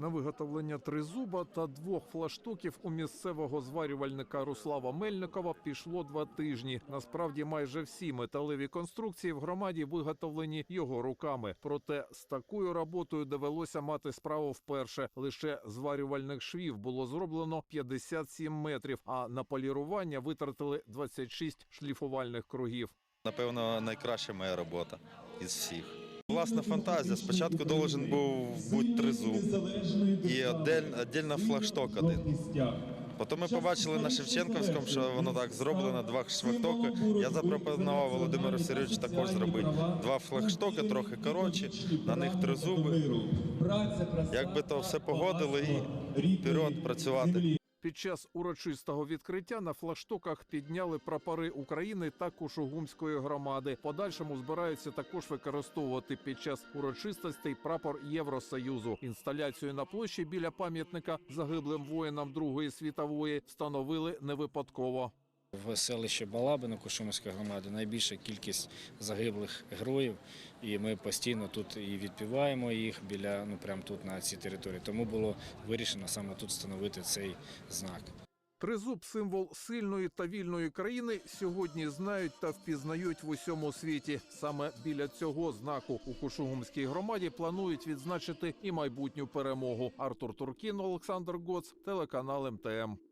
На виготовлення тризуба та двох флаштоків у місцевого зварювальника Руслава Мельникова пішло два тижні. Насправді, майже всі металеві конструкції в громаді виготовлені його руками. Проте з такою роботою довелося мати справу вперше. Лише зварювальних швів було зроблено 57 метрів, а на полірування витратили 26 шліфувальних кругів. Напевно, найкраща моя робота із всіх. Власна фантазія. Спочатку должен був бути тризуб і отдельно флагшток один. Потім ми побачили на Шевченківському, що воно так зроблено, два флагштоки. Я запропонував Володимиру Сергійовичу також зробити два флагштоки, трохи коротші, на них тризуби. Якби то все погодили і вперед працювати. Під час урочистого відкриття на флагштоках підняли прапори України та Кушугумської громади. Подальшому збираються також використовувати під час урочистостей прапор Євросоюзу. Інсталяцію на площі біля пам'ятника загиблим воїнам Другої світової встановили не випадково. В селищі Балабино Кушумської громади найбільша кількість загиблих героїв, і ми постійно тут і відпіваємо їх біля ну прямо тут на цій території. Тому було вирішено саме тут встановити цей знак. Тризуб символ сильної та вільної країни сьогодні знають та впізнають в усьому світі. Саме біля цього знаку у Кушугумській громаді планують відзначити і майбутню перемогу. Артур Туркін, Олександр Гоц, телеканал МТМ.